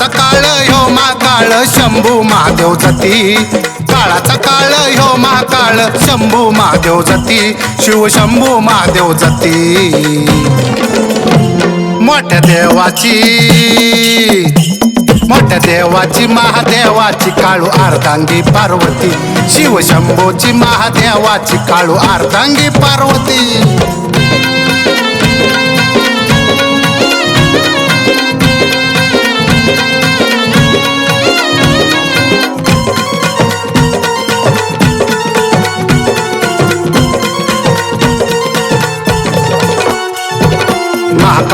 महाकाळ शंभू महादेव जती. काळाचा काळ ह्यो महाकाळ शंभू महादेव जती. शिव शंभू महादेव जती. मोठ्या देवाची मोठ्या देवाची महादेवाची काळू अर्धांगी पार्वती. शिवशंभोची महादेवाची काळू अर्धांगी पार्वती.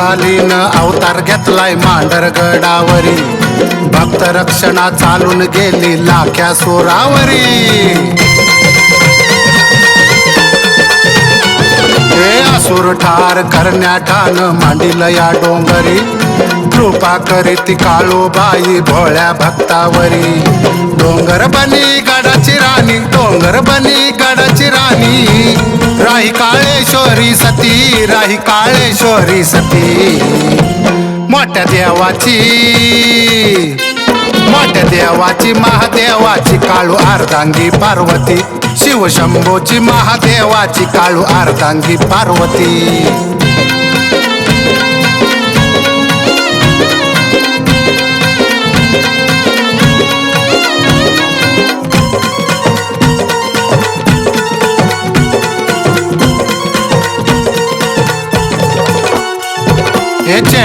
महाकालीनं अवतार घेतलाय मांढरगडावरी भक्त रक्षणा चालून गेली लाख्या सुरावरी. असुर ठार करण्या ठाण मांडिल या डोंगरी. कृपा करीती काळोबाई भोळ्या भक्तावरी. डोंगर बनी गडाची राणी डोंगर बनी गडाची राणी. राही काळेश्वरी सती राही काळेश्वरी सती. मोठ्या देवाची मोठ्या देवाची महादेवाची काळू अर्धांगी पार्वती. शिवशंभोची महादेवाची काळू अर्धांगी पार्वती.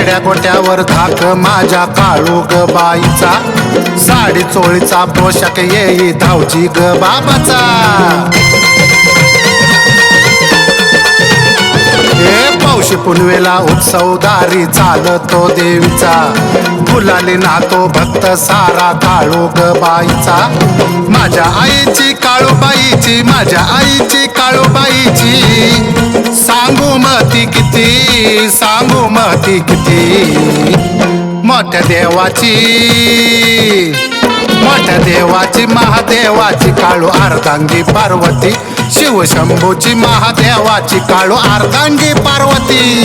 वेड्या गोट्यावर धाक माझ्या काळू ग बाईचा. साडी चोळीचा पोशाख येई धावची ग बाबाचा. हे पौशी पुनवेला उत्सवदारी चालतो देवीचा. फुलाली नातो भक्त सारा काळू ग बाईचा. माझ्या आईची काळूबाईची माझ्या आईची काळूबाईची. सांगू मती किती? सांगू किती? मोठ्या देवाची. मोठ्या देवाची महादेवाची काळू अर्धांगी पार्वती. शिवशंभूची महादेवाची काळू अर्धांगी पार्वती.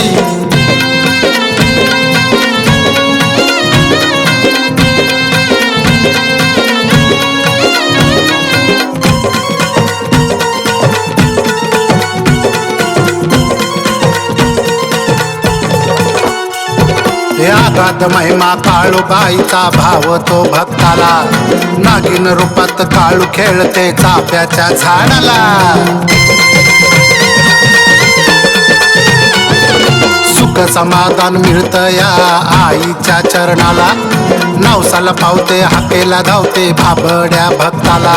जगात महिमा काळूबाईचा भाव तो भक्ताला. नागिन रूपात काळू खेळते चाफ्याच्या झाडाला. सुख समाधान मिळत या आईच्या चरणाला. नवसाला पावते हाकेला धावते भाबड्या भक्ताला.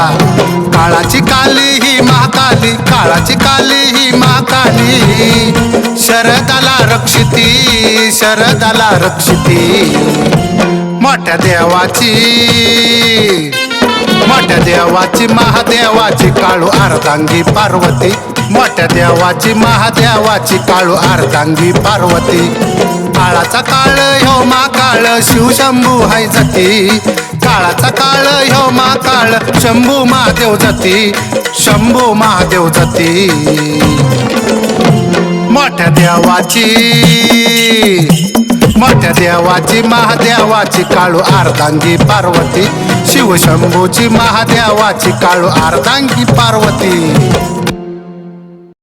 काळाची काली ही महाकाली काळाची काली ही महाकाली. शरदाला रक्षिती शरदाला रक्षिती. मोठ्या देवाची मोठ्या देवाची महादेवाची काळू अर्धांगी पार्वती. मोठ्या देवाची महादेवाची काळू अर्धांगी पार्वती. काळाचा काळ हो मा काळ शिवशंभू हाय जती. काळाचा काळ ह्यो मा काळ शंभू महादेव जती. शंभू महादेव जती. मोठ्या देवाची मोठ्या देवाची महादेवाची काळू अर्धांगी पार्वती. शिवशंभूची महादेवाची काळू अर्धांगी पार्वती.